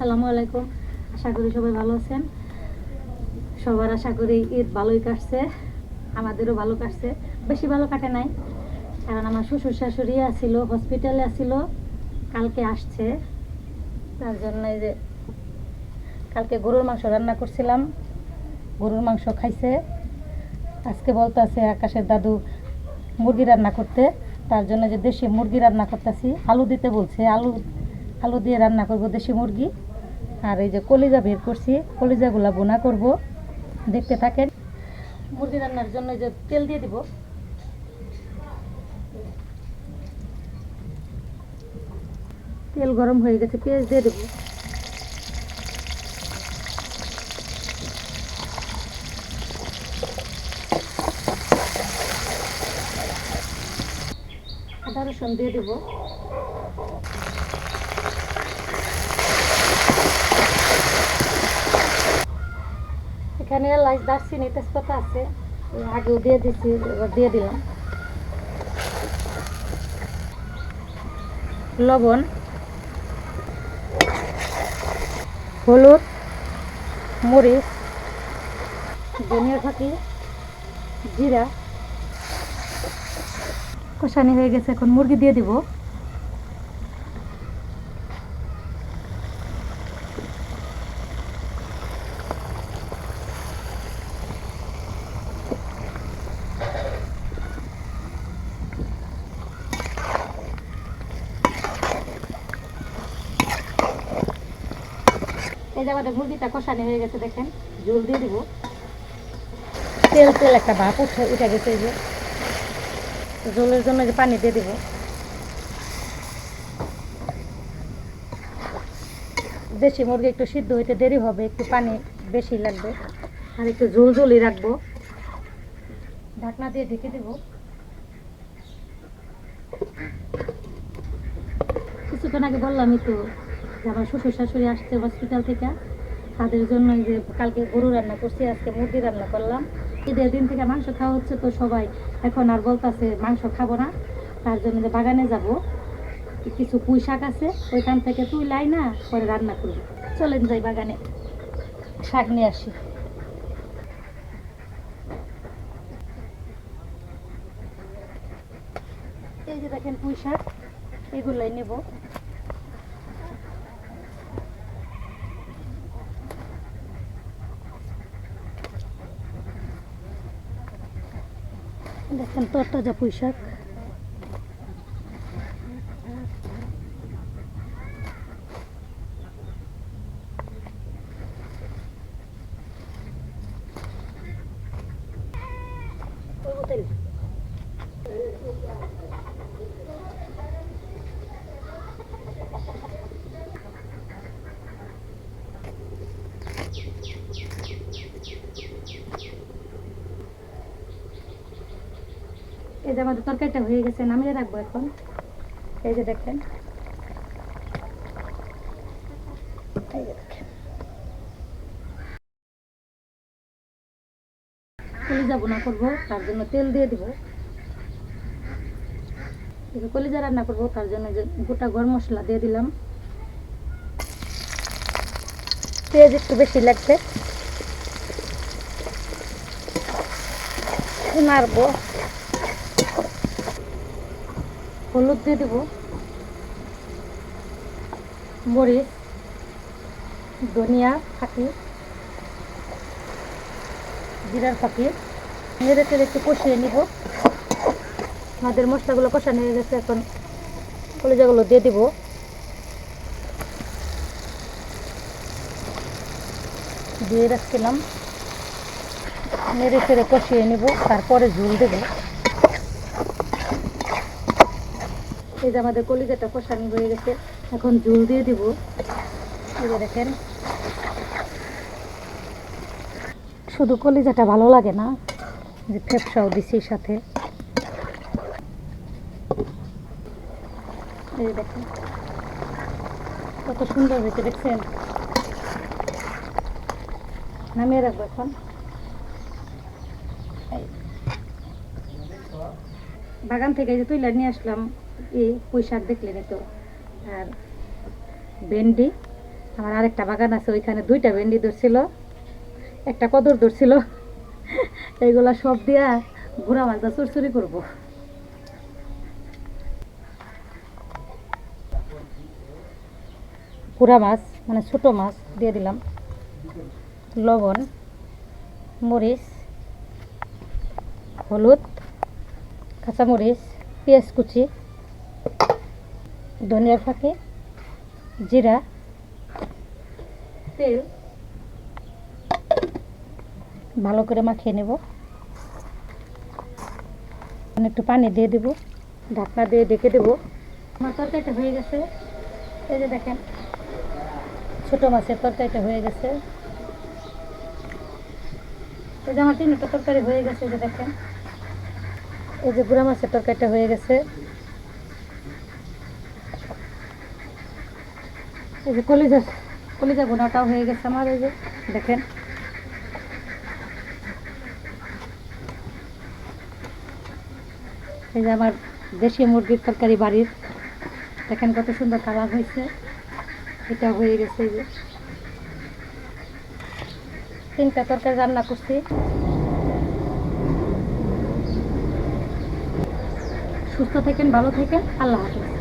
আসসালামু আলাইকুম। আশা করি সবাই ভালো আছেন। সবার আশা করি ঈদ ভালোই কাটছে, আমাদেরও ভালো কাটছে। বেশি ভালো কাটে নাই, কারণ আমার শ্বশুর শাশুড়ি আসছিল হসপিটালে আসছিল কালকে আসছে। তার জন্য যে কালকে গরুর মাংস রান্না করছিলাম, গরুর মাংস খাইছে। আজকে বলতে আছে আকাশের দাদু মুরগি রান্না করতে, তার জন্য যে দেশি মুরগি রান্না করতেছি, আলু দিতে বলছে, আলু আলু দিয়ে রান্না করব দেশি মুরগি। আর এই যে কলিজা বের করছি, কলিজাগুলা বোনা করব। দেখতে থাকেন, মুরগি রান্নার জন্য যে তেল দিয়ে দিব। তেল গরম হয়ে গেছে, পেঁয়াজ দিয়ে দেবো। আদা রসুন দিয়ে দেবো। এখানে এলাচ দারচিনি তেজপাতা আছে। আগেও দিয়ে দিচ্ছি এবার দিয়ে দিলাম। লবণ, হলুদ, মরিচ, ধনিয়া ফাঁকি জিরা। কষানি হয়ে গেছে, এখন মুরগি দিয়ে দিব। এই যে আমাদের মুরগিটা কষানি হয়ে গেছে, দেখেন। জল দিয়ে দিব। তেল তেল একটা ভাপ উঠে উঠে গেছে এই যে। জলের জন্য যে পানি দিয়ে দিব। দেশি মুরগি একটু সিদ্ধ হইতে দেরি হবে, একটু পানি বেশি লাগবে। আর একটু ঝোল ঝোলই রাখব। ঢাকনা দিয়ে ঢেকে দেব। কিছুক্ষণ আগে বললামই তো আমার শ্বশুর শাশুড়ি আসছে হসপিটাল থেকে। তাদের জন্য যে কালকে গরু রান্না করছি, আজকে মুরগি রান্না করলাম। ঈদের দিন থেকে মাংস খাওয়া হচ্ছে তো সবাই এখন আর বলতেছে মাংস খাব না, তার জন্য যে বাগানে যাব। কিছু পুঁই শাক আছে, ওইখান থেকে তুই লাই না, পরে রান্না করবি চলেন যাই বাগানে, শাক নিয়ে আসি। এই যে দেখেন পুঁই শাক, এগুলোই নেব। দেখেন তরতাজা পুঁই শাক এই যে আমাদের তরকারিটা হয়ে গেছে, নামিয়ে রাখব এখন। এই যে দেখেন। কলিজা বোনা করব, তার জন্য তেল দিয়ে দিব। কলিজা রান্না করব, তার জন্য গোটা গরম মশলা দিয়ে দিলাম। পেঁয়াজ একটু বেশি লাগছে মারবো। হলুদ দিয়ে দেব। মরিচ, ধনিয়া ফাঁকি জিরার ফাঁকি টেড়ে একটু কষিয়ে নিব। আমাদের মশলাগুলো কষানো হয়ে গেছে, এখন কলিজাগুলো দিয়ে দিব। দিয়ে রাখছিলাম নেড়ে টেড়ে কষিয়ে নিব, তারপরে ঝুল দেবো। এই যে আমাদের কলিজাটা কষানি হয়ে গেছে, এখন ঝুল দিয়ে দিব। এই দেখেন। শুধু কলিজাটা ভালো লাগে না যে ফেপসাও দিছি সাথে। এই দেখেন, কত সুন্দর হয়েছে, দেখছেন? নামিয়ে রাখব এখন। বাগান থেকে যে তুইলা নিয়ে আসলাম। এই পুঁই শাক দেখলেন তো। আর ভেন্ডি, আমার আরেকটা বাগান আছে, ওইখানে দুইটা ভেন্ডি ধরছিল, একটা কদর ধরছিল। এইগুলা সব দিয়া ঘোরা মাছটা চুরচুরি করব। পুরা মাছ মানে ছোট মাছ দিয়ে দিলাম। লবণ, মরিচ, হলুদ, কাঁচামরিচ, পেঁয়াজ কুচি। ধনিয়ার ফাঁকে, জিরা, তেল, ভালো করে মাখিয়ে নেব। একটু পানি দিয়ে দেব, ঢাকনা দিয়ে ডেকে দেবো। আমার তরকারিটা হয়ে গেছে। এই যে দেখেন, ছোট মাছের তরকারিটা হয়ে গেছে। এই যে আমার তিনটা তরকারি হয়ে গেছে, এই যে দেখেন। এই যে গুড়া মাছের তরকারিটা হয়ে গেছে। এই যে কলিজা কলিজা গোনাটাও হয়ে গেছে আমার, এই যে দেখেন। এই যে আমার দেশি মুরগির তরকারি বাড়ির, দেখেন কত সুন্দর কালার হয়েছে। এটা হয়ে গেছে এই যে। তিনটা তরকারি রান্না করছি। সুস্থ থাকেন, ভালো থাকেন। আল্লাহ হাফিজ।